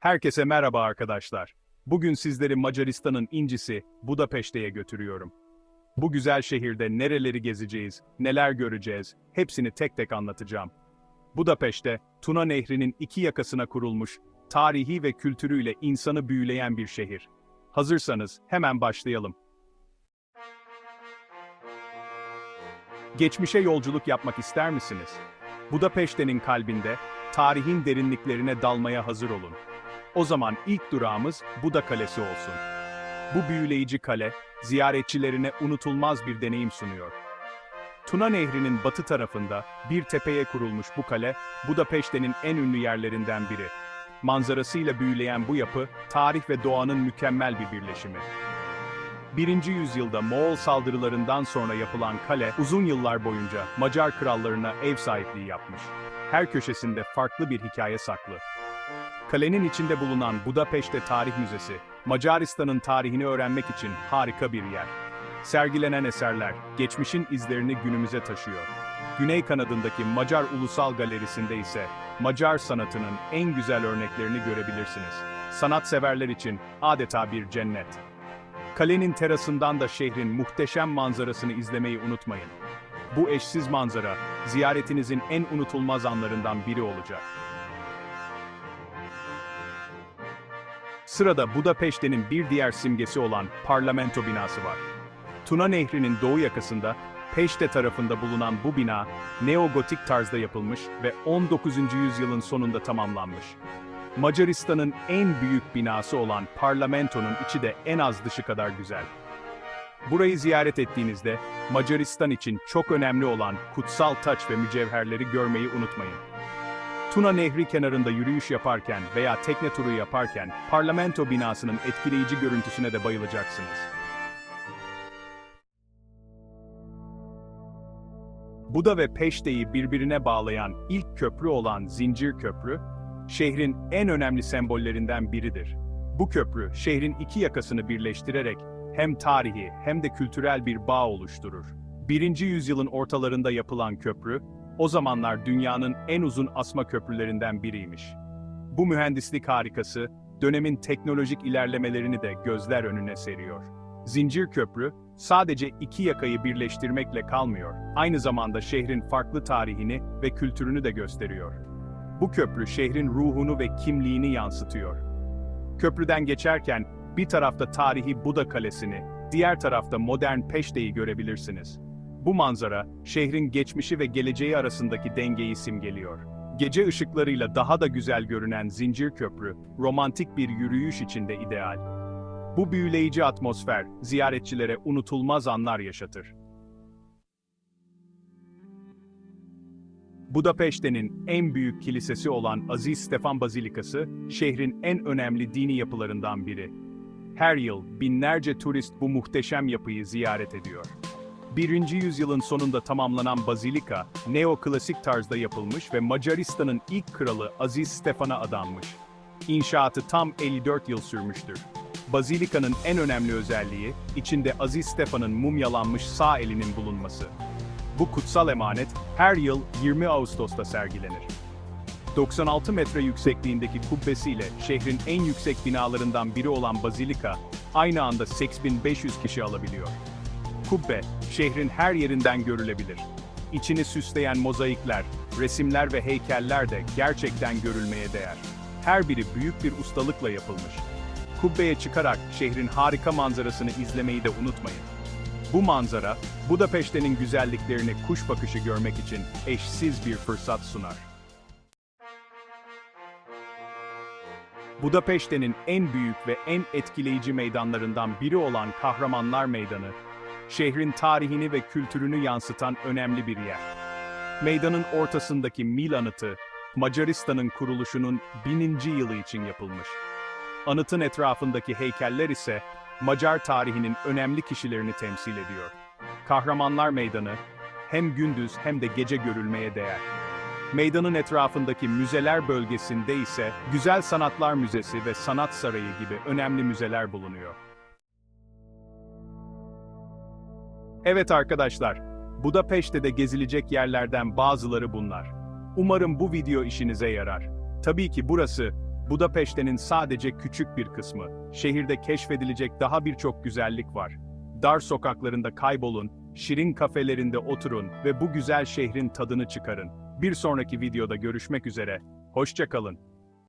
Herkese merhaba arkadaşlar. Bugün sizleri Macaristan'ın incisi Budapeşte'ye götürüyorum. Bu güzel şehirde nereleri gezeceğiz, neler göreceğiz, hepsini tek tek anlatacağım. Budapeşte, Tuna Nehri'nin iki yakasına kurulmuş, tarihi ve kültürüyle insanı büyüleyen bir şehir. Hazırsanız hemen başlayalım. Geçmişe yolculuk yapmak ister misiniz? Budapeşte'nin kalbinde, tarihin derinliklerine dalmaya hazır olun. O zaman ilk durağımız Buda Kalesi olsun. Bu büyüleyici kale, ziyaretçilerine unutulmaz bir deneyim sunuyor. Tuna Nehri'nin batı tarafında bir tepeye kurulmuş bu kale, Budapeşte'nin en ünlü yerlerinden biri. Manzarasıyla büyüleyen bu yapı, tarih ve doğanın mükemmel bir birleşimi. 1. yüzyılda Moğol saldırılarından sonra yapılan kale, uzun yıllar boyunca Macar krallarına ev sahipliği yapmış. Her köşesinde farklı bir hikaye saklı. Kalenin içinde bulunan Budapeşte Tarih Müzesi, Macaristan'ın tarihini öğrenmek için harika bir yer. Sergilenen eserler, geçmişin izlerini günümüze taşıyor. Güney kanadındaki Macar Ulusal Galerisi'nde ise Macar sanatının en güzel örneklerini görebilirsiniz. Sanatseverler için adeta bir cennet. Kalenin terasından da şehrin muhteşem manzarasını izlemeyi unutmayın. Bu eşsiz manzara, ziyaretinizin en unutulmaz anlarından biri olacak. Sırada Budapeşte'nin bir diğer simgesi olan parlamento binası var. Tuna Nehri'nin doğu yakasında, Peşte tarafında bulunan bu bina, neogotik tarzda yapılmış ve 19. yüzyılın sonunda tamamlanmış. Macaristan'ın en büyük binası olan parlamentonun içi de en az dışı kadar güzel. Burayı ziyaret ettiğinizde, Macaristan için çok önemli olan kutsal taç ve mücevherleri görmeyi unutmayın. Tuna Nehri kenarında yürüyüş yaparken veya tekne turu yaparken parlamento binasının etkileyici görüntüsüne de bayılacaksınız. Buda ve Peşte'yi birbirine bağlayan ilk köprü olan Zincir Köprü, şehrin en önemli sembollerinden biridir. Bu köprü, şehrin iki yakasını birleştirerek hem tarihi hem de kültürel bir bağ oluşturur. Birinci yüzyılın ortalarında yapılan köprü, o zamanlar dünyanın en uzun asma köprülerinden biriymiş. Bu mühendislik harikası, dönemin teknolojik ilerlemelerini de gözler önüne seriyor. Zincir köprü, sadece iki yakayı birleştirmekle kalmıyor, aynı zamanda şehrin farklı tarihini ve kültürünü de gösteriyor. Bu köprü şehrin ruhunu ve kimliğini yansıtıyor. Köprüden geçerken bir tarafta tarihi Buda Kalesi'ni, diğer tarafta modern Peşte'yi görebilirsiniz. Bu manzara, şehrin geçmişi ve geleceği arasındaki dengeyi simgeliyor. Gece ışıklarıyla daha da güzel görünen Zincir Köprü, romantik bir yürüyüş için de ideal. Bu büyüleyici atmosfer, ziyaretçilere unutulmaz anlar yaşatır. Budapeşte'nin en büyük kilisesi olan Aziz Stefan Bazilikası, şehrin en önemli dini yapılarından biri. Her yıl binlerce turist bu muhteşem yapıyı ziyaret ediyor. 1. yüzyılın sonunda tamamlanan bazilika, neoklasik tarzda yapılmış ve Macaristan'ın ilk kralı Aziz Stefan'a adanmış. İnşaatı tam 54 yıl sürmüştür. Bazilikanın en önemli özelliği, içinde Aziz Stefan'ın mumyalanmış sağ elinin bulunması. Bu kutsal emanet her yıl 20 Ağustos'ta sergilenir. 96 metre yüksekliğindeki kubbesiyle şehrin en yüksek binalarından biri olan Bazilika, aynı anda 8500 kişi alabiliyor. Kubbe, şehrin her yerinden görülebilir. İçini süsleyen mozaikler, resimler ve heykeller de gerçekten görülmeye değer. Her biri büyük bir ustalıkla yapılmış. Kubbeye çıkarak şehrin harika manzarasını izlemeyi de unutmayın. Bu manzara, Budapeşte'nin güzelliklerini kuş bakışı görmek için eşsiz bir fırsat sunar. Budapeşte'nin en büyük ve en etkileyici meydanlarından biri olan Kahramanlar Meydanı, şehrin tarihini ve kültürünü yansıtan önemli bir yer. Meydanın ortasındaki Mil Anıtı, Macaristan'ın kuruluşunun bininci yılı için yapılmış. Anıtın etrafındaki heykeller ise Macar tarihinin önemli kişilerini temsil ediyor. Kahramanlar Meydanı hem gündüz hem de gece görülmeye değer. Meydanın etrafındaki müzeler bölgesinde ise Güzel Sanatlar Müzesi ve Sanat Sarayı gibi önemli müzeler bulunuyor. Evet arkadaşlar, Budapeşte'de gezilecek yerlerden bazıları bunlar. Umarım bu video işinize yarar. Tabii ki burası Budapeşte'nin sadece küçük bir kısmı. Şehirde keşfedilecek daha birçok güzellik var. Dar sokaklarında kaybolun, şirin kafelerinde oturun ve bu güzel şehrin tadını çıkarın. Bir sonraki videoda görüşmek üzere. Hoşça kalın.